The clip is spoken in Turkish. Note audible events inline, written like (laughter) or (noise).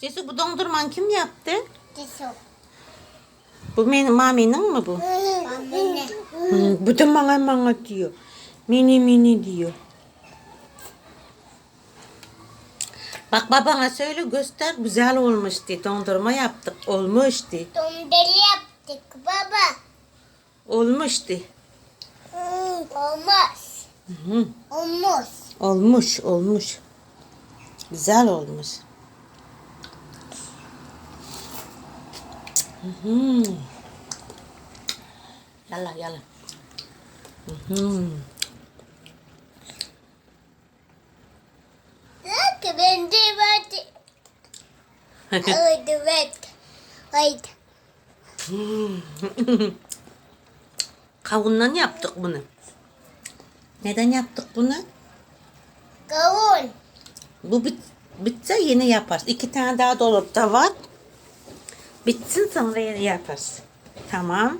Cesu bu dondurman kim yaptı? Cesu. Bu benim maminin mi bu? Anne. Hı, bu da bana bana diyor. Mini mini diyor. Bak babana söyle göster güzel olmuş diye dondurma yaptık olmuş diye. Dondurma yaptık baba. Olmuş diye. Olmaz. Hı, Olmaz. olmuş olmuş. Güzel olmuş. Hı hı. Yala yala. Hı hı. Bak ben de vardı. (laughs) Haydi evet. Haydi. Kavundan yaptık bunu. Neden yaptık bunu? Kavun. Bu bit, bitse yine yaparız. İki tane daha dolapta var. Bitsin sonra yine yaparız. Tamam.